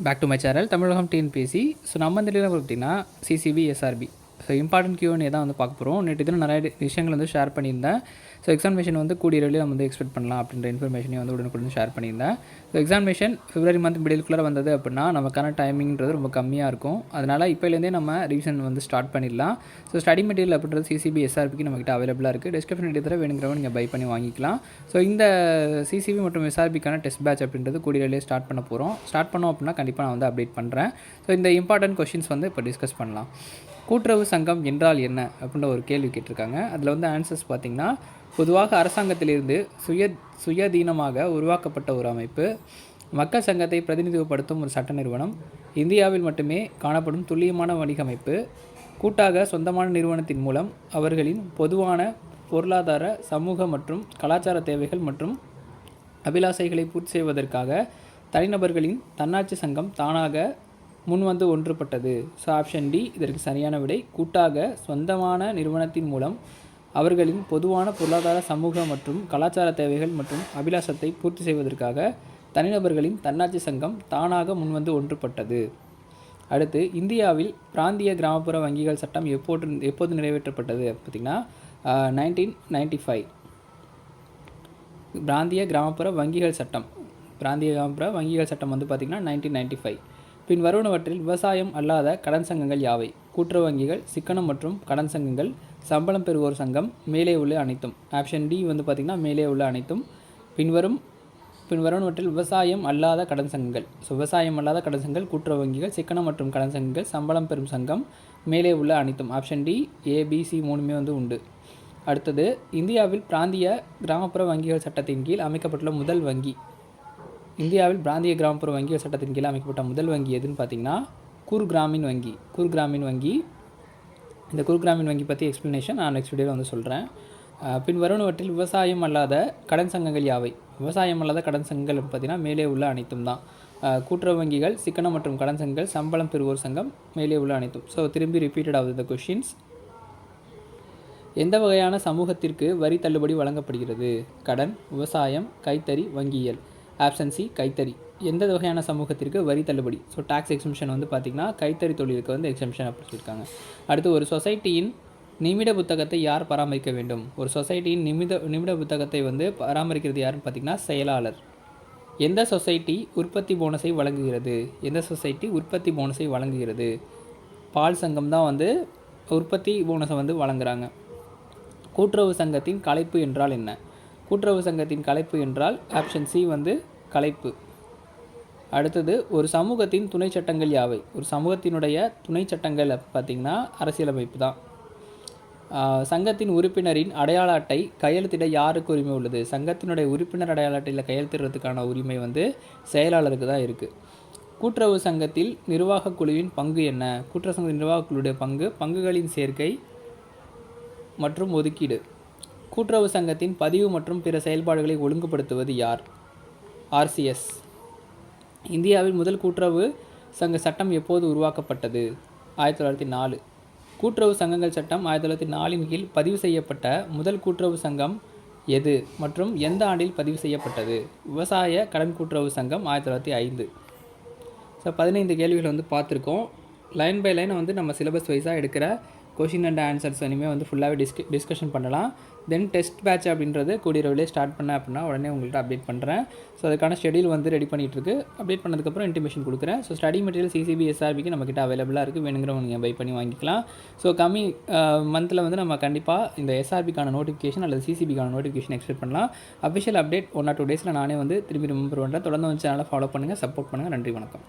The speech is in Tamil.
Back to my channel Tamilagam TNPSC so நம்ம இந்த பார்த்தீங்கன்னா CCB SRB so important Q and A தான் வந்து பார்க்க போகிறோம் நேற்று இதில் நிறைய விஷயங்கள் வந்து ஷேர் பண்ணியிருந்தேன். ஸோ எக்ஸாமினேஷன் வந்து கூடிய விரைவில் நம்ம வந்து எக்ஸ்பெக்ட் பண்ணலாம் அப்படின்ற இன்ஃபர்மேஷனையும் வந்து உடனுக்குடன் ஷேர் பண்ணியிருந்தேன். ஸோ எக்ஸாமினேஷன் பிப்ரவரி மந்த் மிடிலுக்குள்ளே வந்தது அப்படின்னா நமக்கான டைமிங்கிறது ரொம்ப கம்மியாக இருக்கும். அதனால் இப்போலேருந்தே நம்ம ரிவிஷன் வந்து ஸ்டார்ட் பண்ணிடலாம். ஸோ ஸ்டடி மெட்டீரியல் அப்படின்றது சிசிபி எஸ்ஆர்பிக்கு நம்மகிட்ட அவைலபிளாக இருக்குது டிஸ்கிரிப்ஷன் எடுத்து வேணுங்கிறவங்க நீங்கள் பை பண்ணி வாங்கிக்கலாம். ஸோ இந்த சிசிபி மற்றும் எஸ்ஆர்பிக்கான டெஸ்ட் பேட்ச் அப்படின்றது கூடிய விரைவில் ஸ்டார்ட் பண்ண போகிறோம் ஸ்டார்ட் பண்ணோம் அப்படின்னா கண்டிப்பாக நான் வந்து அப்டேட் பண்ணுறேன் ஸோ இந்த இம்பார்ட்டன்ட் கொஷின்ஸ் வந்து இப்போ டிஸ்கஸ் பண்ணலாம். கூட்டுறவு சங்கம் என்றால் என்ன அப்படின்ற ஒரு கேள்வி கேட்டிருக்காங்க. அதில் வந்து ஆன்சர்ஸ் பார்த்திங்கன்னா பொதுவாக அரசாங்கத்திலிருந்து சுய சுயாதீனமாக உருவாக்கப்பட்ட ஒரு அமைப்பு. மக்கள் சங்கத்தை பிரதிநிதித்துவப்படுத்தும் ஒரு சட்ட நிறுவனம். இந்தியாவில் மட்டுமே காணப்படும் துல்லியமான வணிக அமைப்பு. கூட்டாக சொந்தமான நிறுவனத்தின் மூலம் அவர்களின் பொதுவான பொருளாதார சமூக மற்றும் கலாச்சார தேவைகள் மற்றும் அபிலாசைகளை பூர்த்தி செய்வதற்காக தனிநபர்களின் தன்னாட்சி சங்கம் தானாக முன்வந்து ஒன்றுபட்டது. ஸோ ஆப்ஷன் டி இதற்கு சரியான விடை. கூட்டாக சொந்தமான நிறுவனத்தின் மூலம் அவர்களின் பொதுவான பொருளாதார சமூக மற்றும் கலாச்சார தேவைகள் மற்றும் அபிலாஷத்தை பூர்த்தி செய்வதற்காக தனிநபர்களின் தன்னாட்சி சங்கம் தானாக முன்வந்து ஒன்றுபட்டது. அடுத்து இந்தியாவில் பிராந்திய கிராமப்புற வங்கிகள் சட்டம் எப்போது எப்போது நிறைவேற்றப்பட்டது பார்த்திங்கன்னா நைன்டீன் நைன்டி ஃபைவ் பிராந்திய கிராமப்புற வங்கிகள் சட்டம். பிராந்திய கிராமப்புற வங்கிகள் சட்டம் வந்து பார்த்திங்கன்னா நைன்டீன் நைன்டி ஃபைவ் பின் வருவனவற்றில் விவசாயம் அல்லாத கடன் சங்கங்கள் யாவை? கூட்டுறவு வங்கிகள் சிக்கனம் மற்றும் கடன் சங்கங்கள் சம்பளம் பெறுவோர் சங்கம் மேலே உள்ள அனைத்தும். ஆப்ஷன் டி வந்து பார்த்திங்கன்னா மேலே உள்ள அனைத்தும். பின்வரும் பின்வருவனவற்றில் விவசாயம் அல்லாத கடன் சங்கங்கள். ஸோ விவசாயம் அல்லாத கடன் சங்கங்கள் கூட்டுறவு வங்கிகள் சிக்கனம் மற்றும் கடன் சங்கங்கள் சம்பளம் பெறும் சங்கம் மேலே உள்ள அனைத்தும். ஆப்ஷன் டி ஏபிசி மூணுமே வந்து உண்டு. அடுத்தது இந்தியாவில் பிராந்திய கிராமப்புற வங்கிகள் சட்டத்தின் கீழ் அமைக்கப்பட்டுள்ள முதல் வங்கி. இந்தியாவில் பிராந்திய கிராமப்புற வங்கி சட்டத்தின் கீழ் அமைக்கப்பட்ட முதல் வங்கி எதுன்னு பார்த்தீங்கன்னா குர் கிராமின் வங்கி. குர் கிராமின் வங்கி. இந்த குர் கிராமின் வங்கி பற்றி எக்ஸ்ப்ளனேஷன் நான் நெக்ஸ்ட் வீடியோவில் வந்து சொல்கிறேன் பின் வருவனவற்றில் விவசாயம் அல்லாத கடன் சங்கங்கள் யாவை? விவசாயம் அல்லாத கடன் சங்கங்கள் பார்த்தீங்கன்னா மேலே உள்ள அனைத்தும் தான். கூட்டுறவு வங்கிகள் சிக்கனம் மற்றும் கடன் சங்கங்கள் சம்பளம் பெறுவோர் சங்கம் மேலே உள்ள அனைத்தும். ஸோ திரும்பி ரிப்பீட்டட் ஆகுது இந்த கொஷின்ஸ் எந்த வகையான சமூகத்திற்கு வரி தள்ளுபடி வழங்கப்படுகிறது? கடன் விவசாயம் கைத்தறி வங்கியியல். ஆப்ஷன் சி கைத்தறி. எந்த வகையான சமூகத்திற்கு வரி தள்ளுபடி? ஸோ டாக்ஸ் எக்ஸம்ஷன் வந்து பார்த்திங்கன்னா கைத்தறி தொழிலுக்கு வந்து எக்ஸம்ஷன் அப்படி சொல்லியிருக்காங்க. அடுத்து ஒரு சொசைட்டியின் நிமிட புத்தகத்தை யார் பராமரிக்க வேண்டும்? ஒரு சொசைட்டியின் நிமிட நிமிட புத்தகத்தை வந்து பராமரிக்கிறது யாருன்னு பார்த்திங்கன்னா செயலாளர். எந்த சொசைட்டி உற்பத்தி போனஸை வழங்குகிறது? எந்த சொசைட்டி உற்பத்தி போனஸை வழங்குகிறது? பால் சங்கம் தான் வந்து உற்பத்தி போனஸை வந்து வழங்குறாங்க. கூட்டுறவு சங்கத்தின் கலைப்பு என்றால் என்ன? கூட்டுறவு சங்கத்தின் கலைப்பு என்றால் ஆப்ஷன் சி வந்து கலைப்பு. அடுத்தது ஒரு சமூகத்தின் துணை சட்டங்கள் யாவை? ஒரு சமூகத்தினுடைய துணை சட்டங்கள் பார்த்திங்கன்னா அரசியலமைப்பு தான். சங்கத்தின் உறுப்பினரின் அடையாள அட்டை கையெழுத்திட யாருக்கு உரிமை உள்ளது? சங்கத்தினுடைய உறுப்பினர் அடையாள அட்டையில் கையெழுத்திடுறதுக்கான உரிமை வந்து செயலாளருக்கு தான் இருக்குது கூட்டுறவு சங்கத்தில் நிர்வாகக் குழுவின் பங்கு என்ன? கூட்டுறவு சங்க நிர்வாக குழுவுடைய பங்கு பங்குகளின் சேர்க்கை மற்றும் ஒதுக்கீடு. கூட்டுறவு சங்கத்தின் பதிவு மற்றும் பிற செயல்பாடுகளை ஒழுங்குபடுத்துவது யார்? ஆர்சிஎஸ் இந்தியாவில் முதல் கூட்டுறவு சங்க சட்டம் எப்போது உருவாக்கப்பட்டது? ஆயிரத்தி தொள்ளாயிரத்தி நாலு. கூட்டுறவு சங்கங்கள் சட்டம் ஆயிரத்தி தொள்ளாயிரத்தி நாலின் கீழ் பதிவு செய்யப்பட்ட முதல் கூட்டுறவு சங்கம் எது மற்றும் எந்த ஆண்டில் பதிவு செய்யப்பட்டது? விவசாய கடன் கூட்டுறவு சங்கம் ஆயிரத்தி தொள்ளாயிரத்தி ஐந்து. ஸோ பதினைந்து கேள்விகள் வந்து பார்த்துருக்கோம். லைன் பை லைன் வந்து நம்ம சிலபஸ் வைஸாக எடுக்கிற கொஷின் அண்ட் ஆன்சர்ஸ் இனிமேல் வந்து ஃபுல்லாகவே டிஸ்க டிஸ்கஷன் பண்ணலாம். தென் டெஸ்ட் பேட்ச் அப்படின்றது கூடிய ஸ்டார்ட் பண்ணேன் அப்படின்னா உடனே உங்கள்கிட்ட அப்டேட் பண்ணுறேன் ஸோ அதுக்கான ஷெடியூல் வந்து ரெடி பண்ணிகிட்ருக்கு அப்டேட் பண்ணதுக்கப்புறம் இன்டிமேஷன் கொடுக்குறேன். ஸோ ஸ்டடி மெட்டீரியல் சிசிபி எஸ்ஆர்பிக்கு நம்மக்கிட்ட அவைலபிளாக இருக்குது வேணுங்கிறவங்க நீங்கள் பை பண்ணி வாங்கிக்கலாம். ஸோ கம்மி மந்தில் வந்து நம்ம கண்டிப்பாக இந்த எஸ்ஆர்பிக்கான நோட்டிஃபிகேஷன் அல்லது சிசிபிக்கான நோட்டிஃபிகேஷன் எக்ஸ்பெக்ட் பண்ணலாம். Official update one or two டேஸில் நானே வந்து திரும்பி ரிமெம்பர் பண்ணுறேன் தொடர்ந்து வந்து சேனலை ஃபாலோ பண்ணுங்கள் சப்போர்ட் பண்ணுங்கள் நன்றி வணக்கம்.